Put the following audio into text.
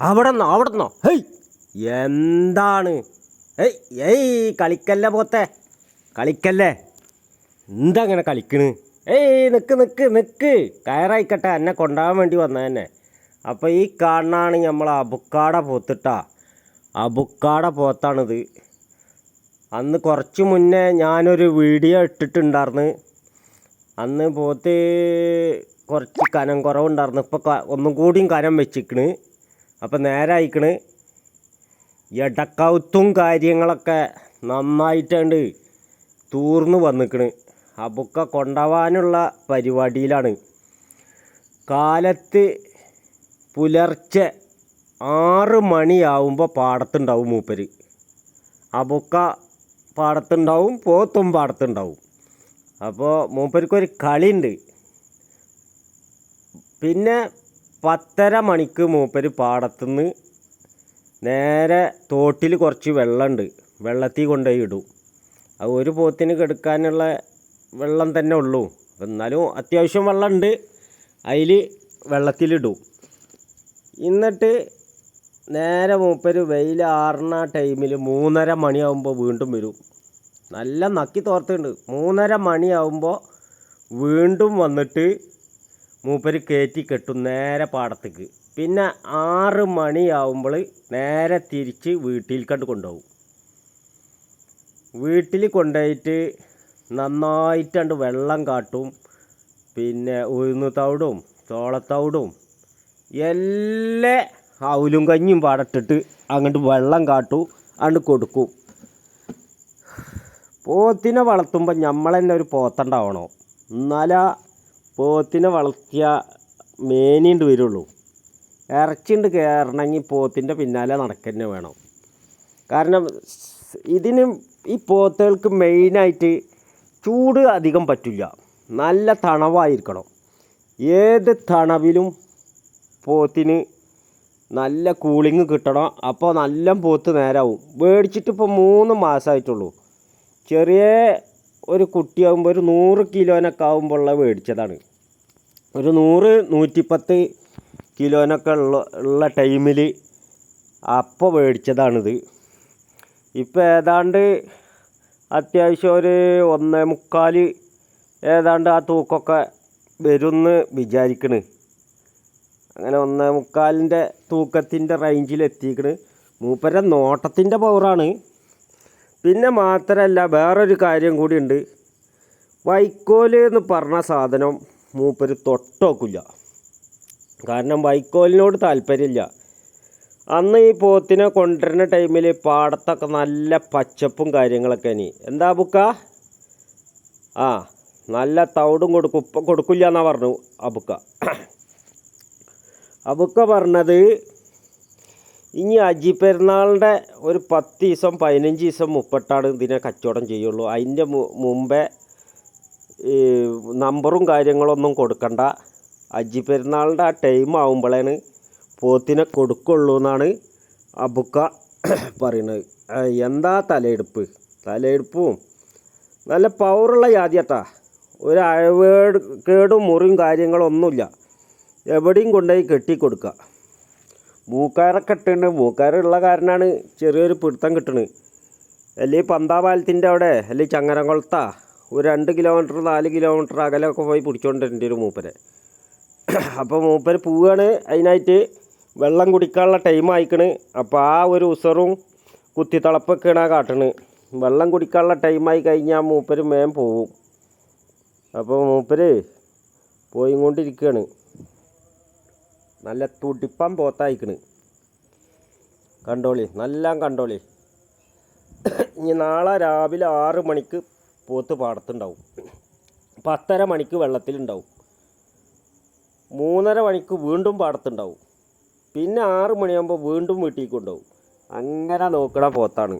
അവിടെ നിന്നോ അവിടെ നിന്നോ ഹേയ്. എന്താണ്? ഏയ് ഏയ് കളിക്കല്ലേ പോത്തെ? കളിക്കല്ലേ? എന്താ അങ്ങനെ കളിക്കണ്? ഏയ് നിക്ക് നിക്ക് നിക്ക്. കയറായിക്കട്ടെ എന്നെ കൊണ്ടുപോകാൻ വേണ്ടി വന്നതന്നെ. അപ്പോൾ ഈ കാണാണ് നമ്മൾ അബുക്കാട പോത്തിട്ടാ. അബുക്കാട പോത്താണിത്. അന്ന് കുറച്ച് മുന്നേ ഞാനൊരു വീഡിയോ ഇട്ടിട്ടുണ്ടായിരുന്നു അന്ന് പോത്ത് കുറച്ച് കനം കുറവുണ്ടായിരുന്നു ഇപ്പോൾ ഒന്നും കൂടിയും കനം വെച്ചിക്കണ്. അപ്പം നേരെ അയക്കണ് എടക്കൗത്തും കാര്യങ്ങളൊക്കെ നന്നായിട്ടുണ്ട്. തൂർന്ന് വന്നിക്കണ്. അപ്പൊക്കെ കൊണ്ടുപോകാനുള്ള പരിപാടിയിലാണ്. കാലത്ത് പുലർച്ചെ ആറ് മണിയാവുമ്പോൾ പാടത്തുണ്ടാവും മൂപ്പര്. അബുക്ക പാടത്തുണ്ടാവും പോത്തും പാടത്തുണ്ടാവും. അപ്പോൾ മൂപ്പർക്കൊരു കളിയുണ്ട്. പിന്നെ പത്തര മണിക്ക് മൂപ്പര് പാടത്തുനിന്ന് നേരെ തോട്ടിൽ കുറച്ച് വെള്ളമുണ്ട്. വെള്ളത്തിൽ കൊണ്ടുപോയി ഇടും. അത് ഒരു പോത്തിന് കെടുക്കാനുള്ള വെള്ളം തന്നെ ഉള്ളൂ. എന്നാലും അത്യാവശ്യം വെള്ളമുണ്ട്. അതിൽ വെള്ളത്തിലിടും എന്നിട്ട് നേരെ മൂപ്പര് വെയിൽ ആറുന്ന ടൈമിൽ മൂന്നര മണിയാകുമ്പോൾ വീണ്ടും വരും. നല്ല നക്കി തോർത്തുണ്ട് മൂന്നര മണിയാകുമ്പോൾ വീണ്ടും വന്നിട്ട് മൂപ്പര് കയറ്റി കെട്ടും നേരെ പാടത്തേക്ക്. പിന്നെ ആറ് മണിയാവുമ്പോൾ നേരെ തിരിച്ച് വീട്ടിൽ കണ്ട് കൊണ്ടുപോകും. വീട്ടിൽ കൊണ്ടുപോയിട്ട് നന്നായിട്ടുണ്ട് വെള്ളം കാട്ടും. പിന്നെ ഉഴുന്ന് തവിടും ചോളത്തവിടും എല്ലാ അവലും കഞ്ഞിയും പാടട്ടിട്ട് അങ്ങോട്ട് വെള്ളം കാട്ടും അങ്ങോട്ട് കൊടുക്കും. പോത്തിനെ വളർത്തുമ്പോൾ നമ്മൾ തന്നെ ഒരു പോത്തുണ്ടാവണോ. എന്നാലാ പോത്തിനെ വളർത്തിയാൽ മേനിണ്ട് വരുള്ളൂ. ഇറച്ചിണ്ട് കയറണമെങ്കിൽ പോത്തിന്റെ പിന്നാലെ നടക്കന്നെ വേണം. കാരണം ഇതിന് ഈ പോത്തുകൾക്ക് മെയിനായിട്ട് ചൂട് അധികം പറ്റില്ല. നല്ല തണവായിരിക്കണം. ഏത് തണവിലും പോത്തിന് നല്ല കൂളിങ് കിട്ടണം. അപ്പോൾ നല്ല പോത്ത് നേരാവും. മേടിച്ചിട്ട് ഇപ്പോൾ മൂന്ന് മാസമായിട്ടുള്ളൂ. ചെറിയ ഒരു കുട്ടിയാകുമ്പോൾ ഒരു നൂറ് കിലോനൊക്കെ ആകുമ്പോഴുള്ള മേടിച്ചതാണ്. ഒരു നൂറ് നൂറ്റിപ്പത്ത് കിലോനൊക്കെ ഉള്ള ഉള്ള ടൈമിൽ അപ്പോൾ മേടിച്ചതാണിത്. ഇപ്പോൾ ഏതാണ്ട് അത്യാവശ്യം ഒരു ഒന്നേ മുക്കാൽ ഏതാണ്ട് ആ തൂക്കമൊക്കെ വരുമെന്ന് വിചാരിക്കണ്. അങ്ങനെ ഒന്നേ മുക്കാലിന്റെ തൂക്കത്തിന്റെ റേഞ്ചിൽ എത്തിക്കണ്. മൂപ്പര നോട്ടത്തിന്റെ പവറാണ്. പിന്നെ മാത്രമല്ല വേറൊരു കാര്യം കൂടിയുണ്ട്. വൈക്കോൽ എന്ന് പറഞ്ഞ സാധനം മൂപ്പര് തൊട്ടോക്കില്ല. കാരണം വൈക്കോലിനോട് താല്പര്യമില്ല. അന്ന് ഈ പോത്തിനെ കൊണ്ടുവരുന്ന ടൈമിൽ പാടത്തൊക്കെ നല്ല പച്ചപ്പും കാര്യങ്ങളൊക്കെ ഇനി. എന്താ ബുക്ക? ആ നല്ല തവിടും കൊടുക്കും ഇപ്പം കൊടുക്കില്ല എന്നാ പറഞ്ഞു അബുക്ക അബുക്ക പറഞ്ഞത് ഇനി അജി പെരുന്നാളിന്റെ ഒരു പത്ത് ദിവസം പതിനഞ്ച് ദിവസം മുപ്പട്ടാണ് ഇതിനെ കച്ചവടം ചെയ്യുള്ളൂ. അതിന്റെ മുമ്പേ ഈ നമ്പറും കാര്യങ്ങളൊന്നും കൊടുക്കണ്ട. അജി പെരുന്നാളിന്റെ ആ ടൈം ആകുമ്പോഴാണ് പോത്തിനെ കൊടുക്കുള്ളൂ എന്നാണ് അബുക്ക പറയുന്നത് എന്താ തലയെടുപ്പ്? തലയെടുപ്പും നല്ല പവറുള്ള ജാതിയട്ടാ. ഒരു അഴവേട് കേടും മുറിയും കാര്യങ്ങളൊന്നുമില്ല. എവിടെയും കൊണ്ടുപോയി കെട്ടിക്കൊടുക്കുക മൂക്കാരൊക്കെ ഇട്ടുണ്ട് മൂക്കാരുള്ള കാരനാണ് ചെറിയൊരു പിടുത്തം കിട്ടണത് അല്ലെങ്കിൽ പന്താപാലത്തിന്റെ അവിടെ? അല്ലെങ്കിൽ ചങ്ങരംകുളത്താ ഒരു രണ്ട് കിലോമീറ്റർ നാല് കിലോമീറ്റർ അകലൊക്കെ പോയി പിടിച്ചോണ്ടിട്ടുണ്ട് ഒരു മൂപ്പരെ. അപ്പോൾ മൂപ്പര് പോവുകയാണ് അതിനായിട്ട് വെള്ളം കുടിക്കാനുള്ള ടൈം ആയിക്കണ്. അപ്പോൾ ആ ഒരു ഉസറും കുത്തിത്തളപ്പൊക്കെയാണ് കാട്ടണ്. വെള്ളം കുടിക്കാനുള്ള ടൈമായി കഴിഞ്ഞാൽ മൂപ്പര് മേം പോവും. അപ്പോൾ മൂപ്പര് പോയി കൊണ്ടിരിക്കുകയാണ് നല്ല തുടിപ്പം പോത്തായിക്കണ്. കണ്ടോളി നല്ല കണ്ടോളി. ഇനി നാളെ രാവിലെ ആറ് മണിക്ക് പോത്ത് പാടത്തുണ്ടാവും. പത്തര മണിക്ക് വെള്ളത്തിലുണ്ടാവും. മൂന്നര മണിക്ക് വീണ്ടും പാടത്തുണ്ടാവും. പിന്നെ ആറ് മണിയാകുമ്പോൾ വീണ്ടും വീട്ടിൽ കൊണ്ടുപോകും. അങ്ങനെ നോക്കണ പോത്താണ്.